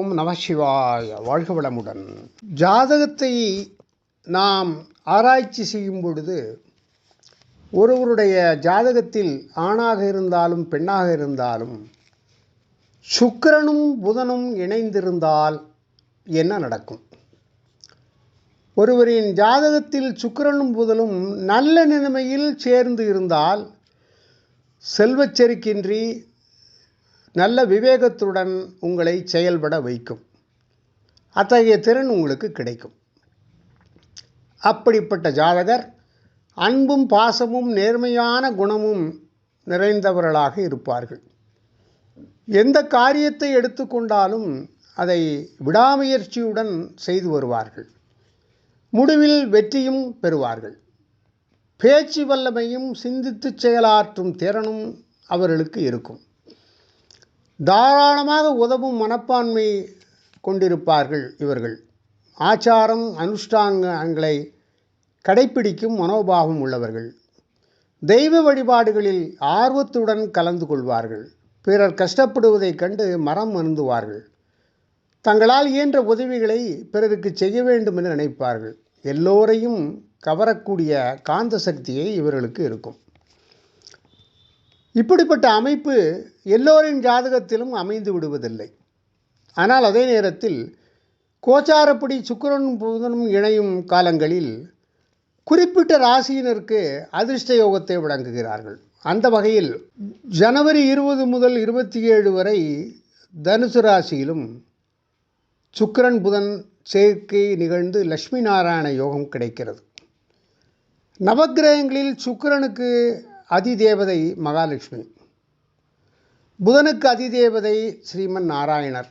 ஓம் நம வாழ்க வளமுடன். ஜாதகத்தை நாம் ஆராய்ச்சி செய்யும் பொழுது ஒருவருடைய ஜாதகத்தில் ஆணாக இருந்தாலும் பெண்ணாக இருந்தாலும் சுக்கிரனும் புதனும் இணைந்திருந்தால் என்ன நடக்கும்? ஒருவரின் ஜாதகத்தில் சுக்கிரனும் புதனும் நல்ல நிலைமையில் சேர்ந்து இருந்தால் செல்வச்செருக்கின்றி நல்ல விவேகத்துடன் உங்களை செயல்பட வைக்கும். அத்தகைய திறன் உங்களுக்கு கிடைக்கும். அப்படிப்பட்ட ஜாதகர் அன்பும் பாசமும் நேர்மையான குணமும் நிறைந்தவர்களாக இருப்பார்கள். எந்த காரியத்தை எடுத்துக்கொண்டாலும் அதை விடாமுயற்சியுடன் செய்து வருவார்கள். முடிவில் வெற்றியும் பெறுவார்கள். பேச்சு வல்லமையும் சிந்தித்து செயலாற்றும் திறனும் அவர்களுக்கு இருக்கும். தாராளமாக உதவும் மனப்பான்மை கொண்டிருப்பார்கள் இவர்கள். ஆச்சாரம் அனுஷ்டாங்கங்களை கடைப்பிடிக்கும் மனோபாவம் உள்ளவர்கள். தெய்வ வழிபாடுகளில் ஆர்வத்துடன் கலந்து கொள்வார்கள். பிறர் கஷ்டப்படுவதைக் கண்டு மரம் அருந்துவார்கள். தங்களால் இயன்ற உதவிகளை பிறருக்கு செய்ய வேண்டும் என்று நினைப்பார்கள். எல்லோரையும் கவரக்கூடிய காந்த சக்தியை இவர்களுக்கு இருக்கும். இப்படிப்பட்ட அமைப்பு எல்லோரின் ஜாதகத்திலும் அமைந்து விடுவதில்லை. ஆனால் அதே நேரத்தில் கோச்சாரப்படி சுக்கரனும் புதனும் இணையும் காலங்களில் குறிப்பிட்ட ராசியினருக்கு அதிர்ஷ்ட யோகத்தை வழங்குகிறார்கள். அந்த வகையில் ஜனவரி இருபது முதல் இருபத்தி ஏழு வரை தனுசு ராசியிலும் சுக்கிரன் புதன் சேர்க்கை நிகழ்ந்து லட்சுமி நாராயண யோகம் கிடைக்கிறது. நவக்கிரகங்களில் சுக்கிரனுக்கு அதிதேவதை மகாலட்சுமி. புதனுக்கு அதிதேவதை ஸ்ரீமன் நாராயணர்.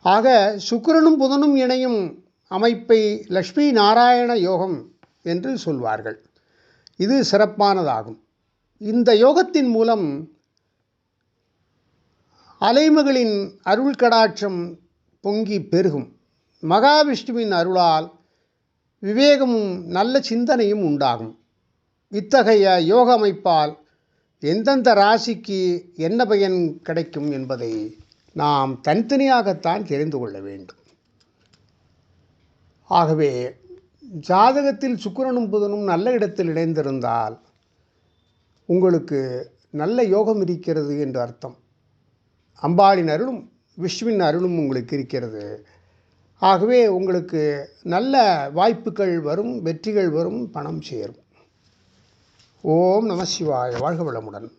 ஆக சுக்கரனும் புதனும் இணையும் அமைப்பை லக்ஷ்மி நாராயண யோகம் என்று சொல்வார்கள். இது சிறப்பானதாகும். இந்த யோகத்தின் மூலம் அலைமகளின் அருள் கடாட்சம் பொங்கி பெருகும். மகாவிஷ்ணுவின் அருளால் விவேகமும் நல்ல சிந்தனையும் உண்டாகும். இத்தகைய யோக அமைப்பால் எந்தெந்த ராசிக்கு என்ன பயன் கிடைக்கும் என்பதை நாம் தனித்தனியாகத்தான் தெரிந்து கொள்ள வேண்டும். ஆகவே ஜாதகத்தில் சுக்கிரனும் புதனும் நல்ல இடத்தில் இணைந்திருந்தால் உங்களுக்கு நல்ல யோகம் இருக்கிறது என்று அர்த்தம். அம்பாளின் அருளும் விஷ்ணுவின் அருளும் உங்களுக்கு இருக்கிறது. ஆகவே உங்களுக்கு நல்ல வாய்ப்புகள் வரும் வெற்றிகள் வரும் பணம் சேரும். ஓம் நம சிவாய. வாழ்க வளமுடன்.